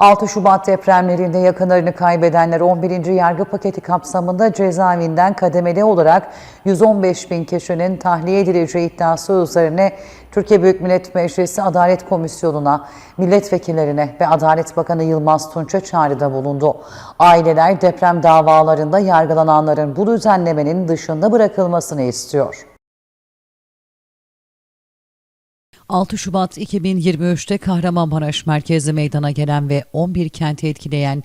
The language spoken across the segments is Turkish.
6 Şubat depremlerinde yakınlarını kaybedenler 11. yargı paketi kapsamında cezaevinden kademeli olarak 115 bin kişinin tahliye edileceği iddiası üzerine Türkiye Büyük Millet Meclisi Adalet Komisyonu'na, milletvekillerine ve Adalet Bakanı Yılmaz Tunç'a çağrıda bulundu. Aileler deprem davalarında yargılananların bu düzenlemenin dışında bırakılmasını istiyor. 6 Şubat 2023'te Kahramanmaraş merkezli meydana gelen ve 11 kenti etkileyen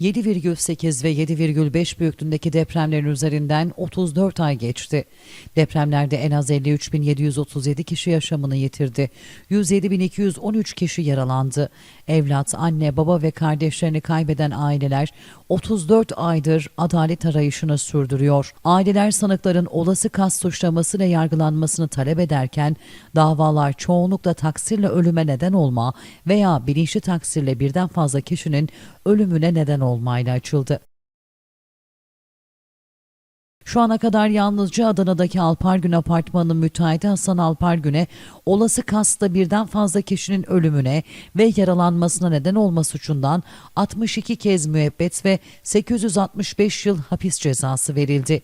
7,8 ve 7,5 büyüklüğündeki depremlerin üzerinden 34 ay geçti. Depremlerde en az 53.737 kişi yaşamını yitirdi. 107.213 kişi yaralandı. Evlat, anne, baba ve kardeşlerini kaybeden aileler 34 aydır adalet arayışını sürdürüyor. Aileler sanıkların olası kas suçlamasıyla yargılanmasını talep ederken davalar çoğunlukla taksirle ölüme neden olma veya bilinçli taksirle birden fazla kişinin ölümüne neden olmayla açıldı. Şu ana kadar yalnızca Adana'daki Alpargün Apartmanı'nın müteahhiti Hasan Alpargün'e olası kasta birden fazla kişinin ölümüne ve yaralanmasına neden olma suçundan 62 kez müebbet ve 865 yıl hapis cezası verildi.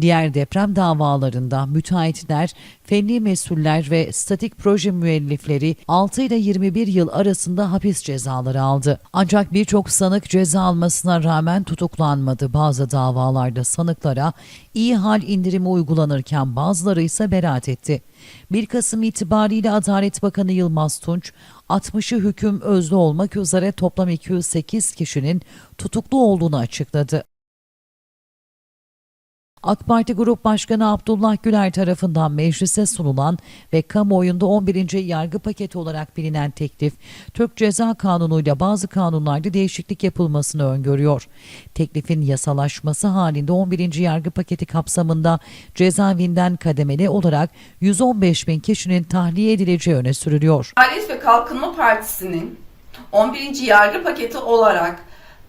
Diğer deprem davalarında müteahhitler, fenli mesuller ve statik proje müellifleri 6 ile 21 yıl arasında hapis cezaları aldı. Ancak birçok sanık ceza almasına rağmen tutuklanmadı. Bazı davalarda sanıklara iyi hal indirimi uygulanırken bazıları ise beraat etti. 1 Kasım itibariyle Adalet Bakanı Yılmaz Tunç, 60'ı hüküm özlü olmak üzere toplam 208 kişinin tutuklu olduğunu açıkladı. AK Parti Grup Başkanı Abdullah Güler tarafından meclise sunulan ve kamuoyunda 11. yargı paketi olarak bilinen teklif, Türk Ceza Kanunu'yla bazı kanunlarda değişiklik yapılmasını öngörüyor. Teklifin yasalaşması halinde 11. yargı paketi kapsamında cezaevinden kademeli olarak 115 bin kişinin tahliye edileceği öne sürülüyor. Adalet ve Kalkınma Partisi'nin 11. yargı paketi olarak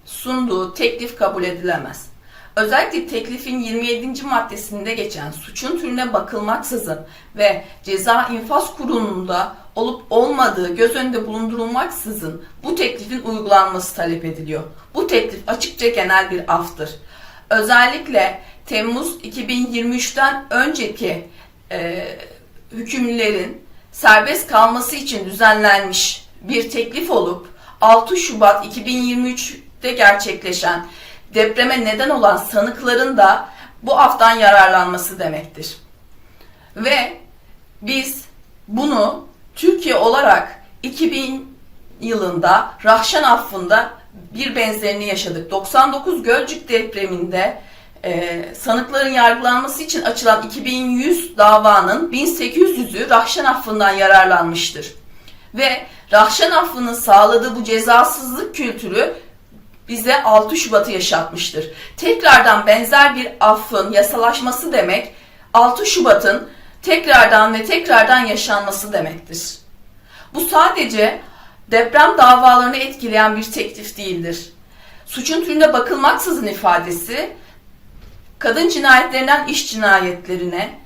sunduğu teklif kabul edilemez. Özellikle teklifin 27. maddesinde geçen suçun türüne bakılmaksızın ve ceza infaz kurulunda olup olmadığı göz önünde bulundurulmaksızın bu teklifin uygulanması talep ediliyor. Bu teklif açıkça genel bir aftır. Özellikle Temmuz 2023'ten önceki e, hükümlülerin serbest kalması için düzenlenmiş bir teklif olup 6 Şubat 2023'te gerçekleşen depreme neden olan sanıkların da bu aftan yararlanması demektir. Ve biz bunu Türkiye olarak 2000 yılında Rahşan affında bir benzerini yaşadık. 99 Gölcük depreminde e, sanıkların yargılanması için açılan 2100 davanın 1800'ü Rahşan affından yararlanmıştır. Ve Rahşan affının sağladığı bu cezasızlık kültürü bize 6 Şubat'ı yaşatmıştır. Tekrardan benzer bir affın yasalaşması demek 6 Şubat'ın tekrardan ve tekrardan yaşanması demektir. Bu sadece deprem davalarını etkileyen bir teklif değildir. Suçun türüne bakılmaksızın ifadesi kadın cinayetlerinden iş cinayetlerine,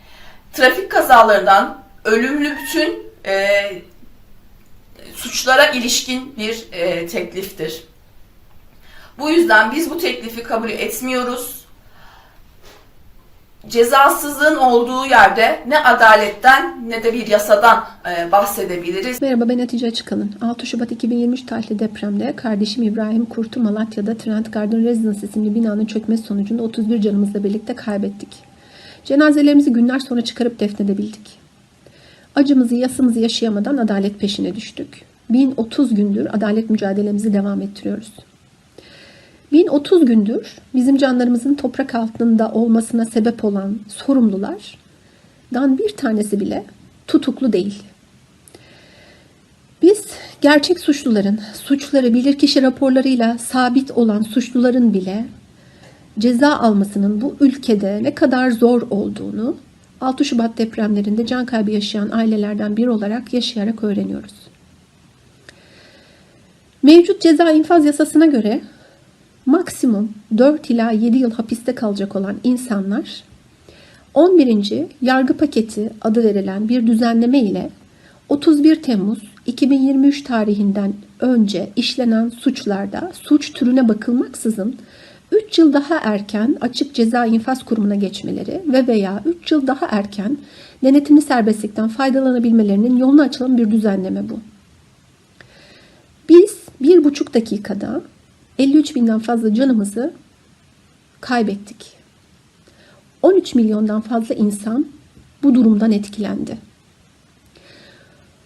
trafik kazalarından ölümlü bütün e, suçlara ilişkin bir e, tekliftir. Bu yüzden biz bu teklifi kabul etmiyoruz. Cezasızlığın olduğu yerde ne adaletten ne de bir yasadan e, bahsedebiliriz. Merhaba ben Hatice Açıkalın. 6 Şubat 2023 tarihli depremde kardeşim İbrahim Kurt'u Malatya'da Trent Garden Residence isimli binanın çökmesi sonucunda 31 canımızla birlikte kaybettik. Cenazelerimizi günler sonra çıkarıp defnedebildik. Acımızı, yasımızı yaşayamadan adalet peşine düştük. 1030 gündür adalet mücadelemizi devam ettiriyoruz. 1030 gündür bizim canlarımızın toprak altında olmasına sebep olan sorumlulardan bir tanesi bile tutuklu değil. Biz gerçek suçluların, suçları bilirkişi raporlarıyla sabit olan suçluların bile ceza almasının bu ülkede ne kadar zor olduğunu 6 Şubat depremlerinde can kaybı yaşayan ailelerden biri olarak yaşayarak öğreniyoruz. Mevcut ceza infaz yasasına göre maksimum 4 ila 7 yıl hapiste kalacak olan insanlar 11. yargı paketi adı verilen bir düzenleme ile 31 Temmuz 2023 tarihinden önce işlenen suçlarda suç türüne bakılmaksızın 3 yıl daha erken açık ceza infaz kurumuna geçmeleri ve veya 3 yıl daha erken denetimli serbestlikten faydalanabilmelerinin yolunu açılan bir düzenleme bu. Biz bir buçuk dakikada 53 binden fazla canımızı kaybettik. 13 milyondan fazla insan bu durumdan etkilendi.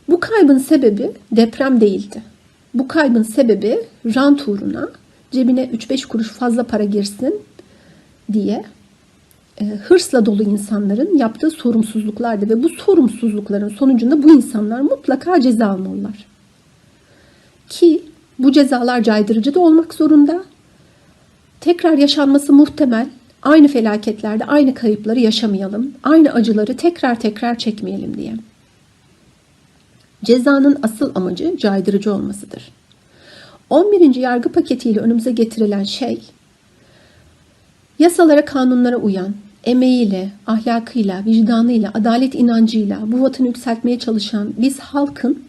Bu kaybın sebebi deprem değildi. Bu kaybın sebebi rant uğruna cebine 3-5 kuruş fazla para girsin diye e, hırsla dolu insanların yaptığı sorumsuzluklardı ve bu sorumsuzlukların sonucunda bu insanlar mutlaka ceza almalılar. Ki bu cezalar caydırıcı da olmak zorunda. Tekrar yaşanması muhtemel. Aynı felaketlerde aynı kayıpları yaşamayalım. Aynı acıları tekrar tekrar çekmeyelim diye. Cezanın asıl amacı caydırıcı olmasıdır. 11. yargı paketiyle önümüze getirilen şey yasalara, kanunlara uyan, emeğiyle, ahlakıyla, vicdanıyla, adalet inancıyla bu vatanı yükseltmeye çalışan biz halkın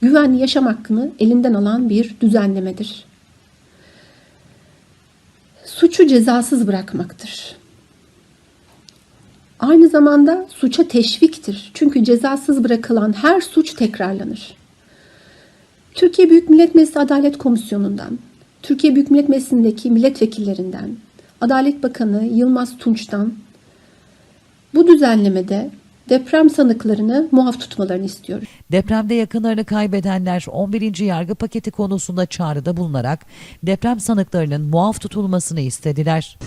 güvenli yaşam hakkını elinden alan bir düzenlemedir. Suçu cezasız bırakmaktır. Aynı zamanda suça teşviktir. Çünkü cezasız bırakılan her suç tekrarlanır. Türkiye Büyük Millet Meclisi Adalet Komisyonu'ndan, Türkiye Büyük Millet Meclisi'ndeki milletvekillerinden, Adalet Bakanı Yılmaz Tunç'tan bu düzenlemede deprem sanıklarını muaf tutmalarını istiyoruz. Depremde yakınlarını kaybedenler 11. yargı paketi konusunda çağrıda bulunarak deprem sanıklarının muaf tutulmasını istediler.